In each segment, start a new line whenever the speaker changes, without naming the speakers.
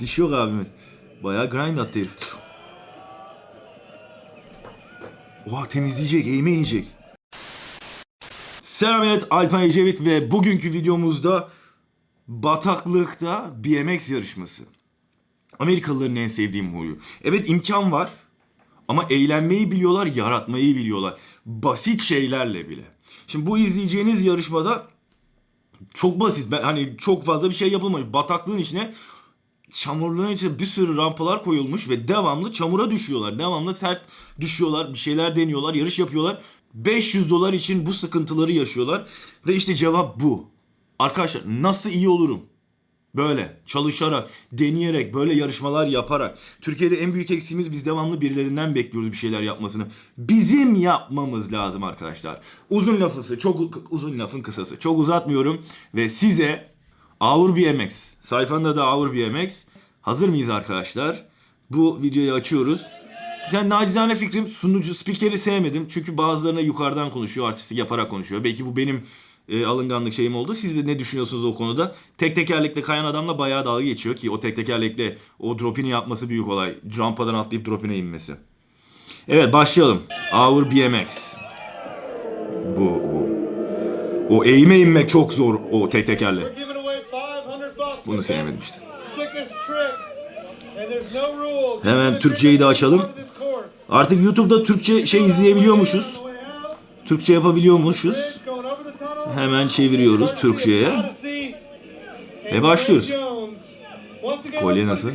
Diş yok abimin. Bayağı grind attı herif. Oha temizleyecek, eğime inecek. Selam millet, Alpan Ecevit ve bugünkü videomuzda bataklıkta BMX yarışması. Amerikalıların en sevdiğim huyu. Evet imkan var ama eğlenmeyi biliyorlar, yaratmayı biliyorlar. Basit şeylerle bile. Şimdi bu izleyeceğiniz yarışmada çok basit. Ben, hani çok fazla bir şey yapılmamış. Bataklığın içine çamurluğun içine bir sürü rampalar koyulmuş ve devamlı çamura düşüyorlar. Devamlı sert düşüyorlar. Bir şeyler deniyorlar. Yarış yapıyorlar. 500 dolar için bu sıkıntıları yaşıyorlar. Ve işte cevap bu. Arkadaşlar nasıl iyi olurum? Böyle çalışarak, deneyerek, böyle yarışmalar yaparak. Türkiye'de en büyük eksiğimiz biz devamlı birilerinden bekliyoruz bir şeyler yapmasını. Bizim yapmamız lazım arkadaşlar. Uzun lafısı, çok uzun lafın kısası. Çok uzatmıyorum ve size Avur BMX, sayfanda da Avur BMX. Hazır mıyız arkadaşlar? Bu videoyu açıyoruz. Yani nacizane fikrim sunucu, spikeri sevmedim. Çünkü bazılarına yukarıdan konuşuyor, artistik yaparak konuşuyor. Belki bu benim e, alınganlık şeyim oldu. Siz de ne düşünüyorsunuz o konuda? Tek tekerlekle kayan adamla bayağı dalga geçiyor ki o tek tekerlekle o dropini yapması büyük olay. Rampadan atlayıp dropine inmesi. Evet başlayalım. Our BMX. Bu, bu. O eğime inmek çok zor o tek tekerle. Bunu sevmedim işte. Hemen Türkçeyi de açalım. Artık YouTube'da Türkçe şey izleyebiliyormuşuz. Türkçe yapabiliyormuşuz. Hemen çeviriyoruz Türkçe'ye. Ve başlıyoruz. Kolye nasıl?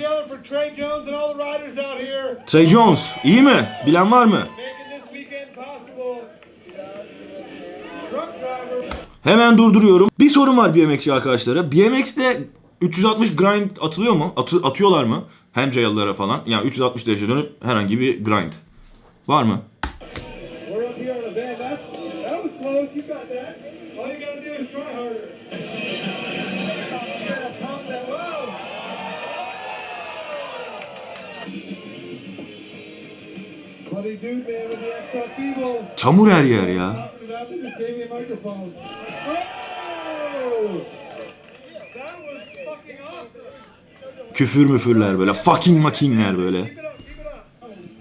Trey Jones
iyi mi? Bilen var mı? Hemen durduruyorum. Bir sorun var BMX'ci arkadaşlara. BMX'te 360 grind atılıyor mu? Atı- atıyorlar mı? Handrail'lara falan. Yani 360 derece dönüp herhangi bir grind. Var mı? Çamur her yer ya. Küfür müfürler böyle. Fucking makingler böyle.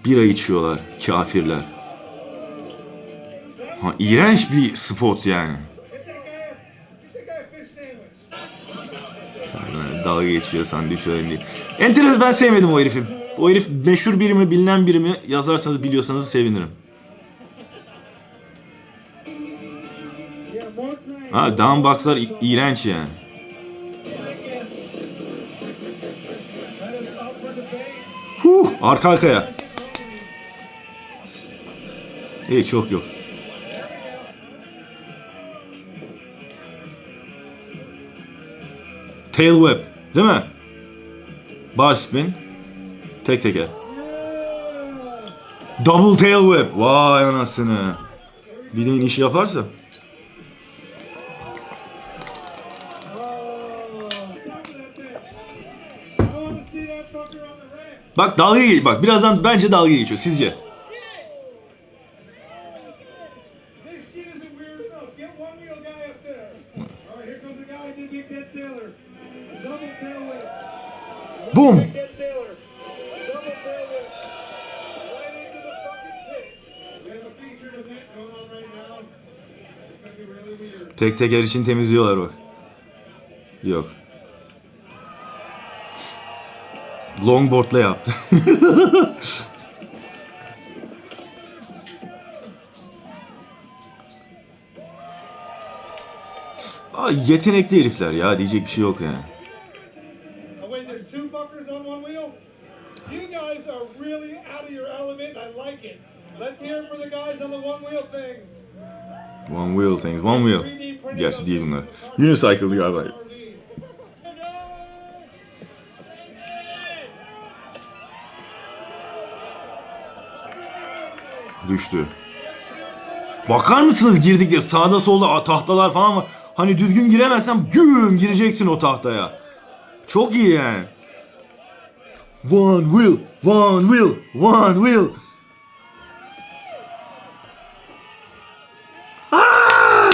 Bira içiyorlar. Kafirler. Ha, iğrenç bir spot yani. Dalga geçiyor sandviç öyle değil. Enteresan ben sevmedim o herifi. O herif meşhur biri mi bilinen biri mi yazarsanız biliyorsanız sevinirim. Ha downboxlar i- iğrenç yani. Huh, arka arkaya. İyi çok yok. Tail whip değil mi? Bar spin. Tek teker. Double tail whip. Vay anasını. Bileğin işi yaparsa.
Event going on right now. It's gonna be really weird.
Tek teker için temizliyorlar bak. Yok. Longboard'la yaptı. Ay yetenekli herifler ya diyecek bir şey yok yani.
One wheel? You guys are really out of your element.
Düştü. Bakar mısınız girdikleri sağda solda tahtalar falan var. Hani düzgün giremezsem güm gireceksin o tahtaya. Çok iyi yani. One wheel, one wheel, one wheel. Aa!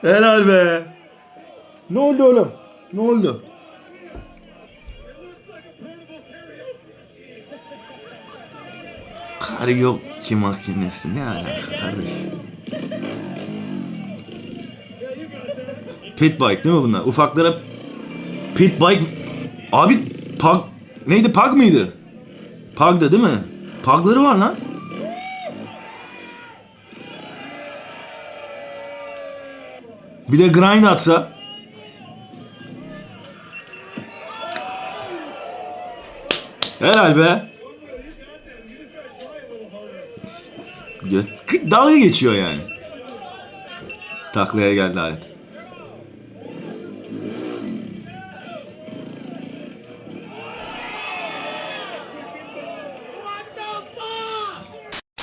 Helal be. Ne oldu oğlum? Ne oldu? Karaoke makinesi ne alaka kardeş? Pit bike değil mi bunlar? Ufaklara pit bike abi pag neydi pag mıydı? Pag'da değil mi? Pagları var lan. Bir de grind atsa. Helal be. Dalga geçiyor yani. Taklaya geldi alet.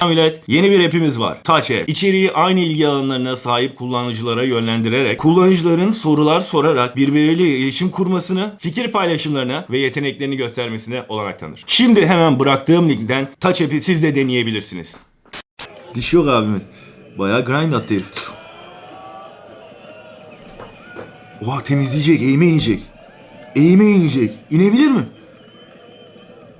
Millet yeni bir app'imiz var. Touch İçeriği aynı ilgi alanlarına sahip kullanıcılara yönlendirerek kullanıcıların sorular sorarak birbirleriyle iletişim kurmasını, fikir paylaşımlarına ve yeteneklerini göstermesine olanak tanır. Şimdi hemen bıraktığım linkten Touch app'i siz de deneyebilirsiniz. Diş yok abimin. Bayağı grind attı herif. Oha temizleyecek, eğime inecek. Eğime inecek. İnebilir mi?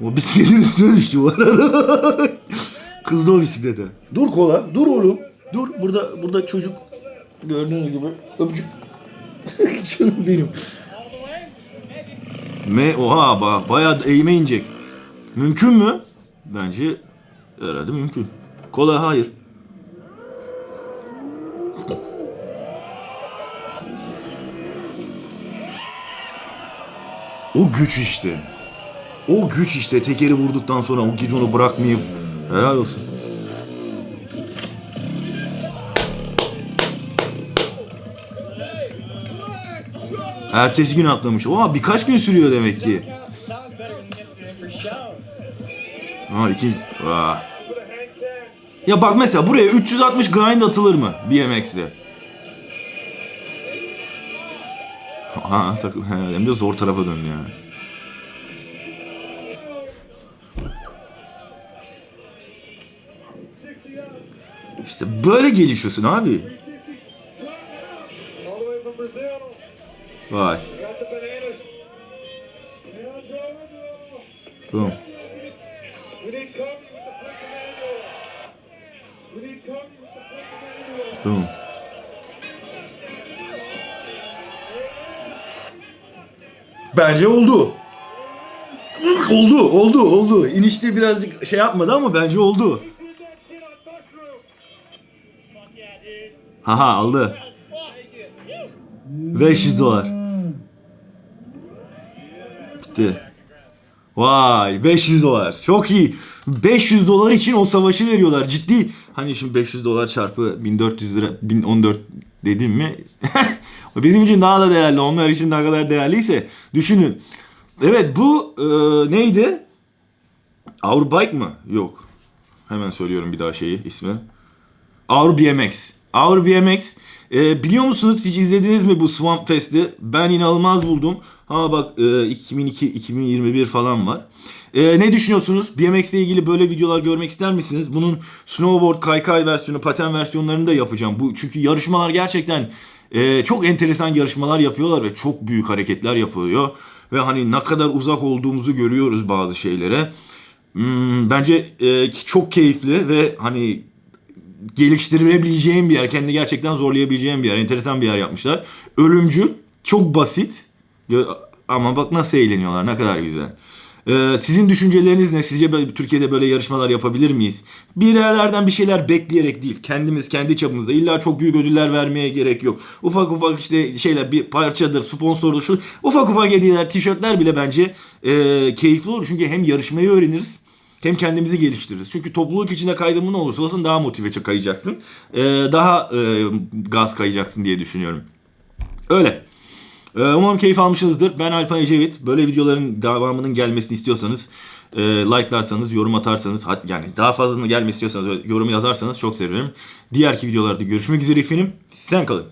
O bisikletin üstüne düştü bu arada. Kızdı o bisiklete. Dur kola, dur oğlum. Dur burada burada çocuk gördüğünüz gibi öpücük. Canım benim. Me oha ba bayağı eğime inecek. Mümkün mü? Bence herhalde mümkün. Kola hayır. O güç işte. O güç işte tekeri vurduktan sonra o gidonu bırakmayıp helal olsun. Ertesi gün atlamış. Oha birkaç gün sürüyor demek ki. Ha iki. Vah. Ya bak mesela buraya 360 grind atılır mı BMX'de? Ha takım hem de zor tarafa döndü yani. İşte böyle gelişiyorsun abi. Vay. Boom. Boom. Bence oldu. Oldu, oldu, oldu. İnişte birazcık şey yapmadı ama bence oldu. Haha aldı.
Fuck.
500 dolar. Bitti. Vay 500 dolar. Çok iyi. 500 dolar için o savaşı veriyorlar. Ciddi. Hani şimdi 500 dolar çarpı 1400 lira 1014 dedim mi? Bizim için daha da değerli. Onlar için ne kadar değerliyse düşünün. Evet bu e, neydi? Our Bike mı? Yok. Hemen söylüyorum bir daha şeyi ismi. Our BMX. Our BMX. Ee, biliyor musunuz hiç izlediniz mi bu Swamp Fest'i? Ben inanılmaz buldum. Ha bak e, 2002-2021 falan var. Ee, ne düşünüyorsunuz? BMX ile ilgili böyle videolar görmek ister misiniz? Bunun snowboard, kaykay versiyonu, paten versiyonlarını da yapacağım. Bu çünkü yarışmalar gerçekten e, çok enteresan yarışmalar yapıyorlar ve çok büyük hareketler yapılıyor. Ve hani ne kadar uzak olduğumuzu görüyoruz bazı şeylere. Hmm, bence e, çok keyifli ve hani geliştirebileceğim bir yer. Kendini gerçekten zorlayabileceğim bir yer. Enteresan bir yer yapmışlar. Ölümcül. Çok basit. Ama bak nasıl eğleniyorlar. Ne kadar güzel. Ee, sizin düşünceleriniz ne? Sizce böyle, Türkiye'de böyle yarışmalar yapabilir miyiz? Bir yerlerden bir şeyler bekleyerek değil. Kendimiz kendi çapımızda. İlla çok büyük ödüller vermeye gerek yok. Ufak ufak işte şeyler bir parçadır, sponsordur, şu ufak ufak hediyeler, tişörtler bile bence e, keyifli olur. Çünkü hem yarışmayı öğreniriz hem kendimizi geliştiririz. Çünkü topluluk içinde kaydımın olursa olsun daha motive kayacaksın. Ee, daha e, gaz kayacaksın diye düşünüyorum. Öyle. Ee, umarım keyif almışsınızdır. Ben Alpan Ecevit. Böyle videoların devamının gelmesini istiyorsanız e, like'larsanız, yorum atarsanız yani daha fazlasını gelmesi istiyorsanız yorum yazarsanız çok sevinirim. Diğerki videolarda görüşmek üzere efendim. Sen kalın.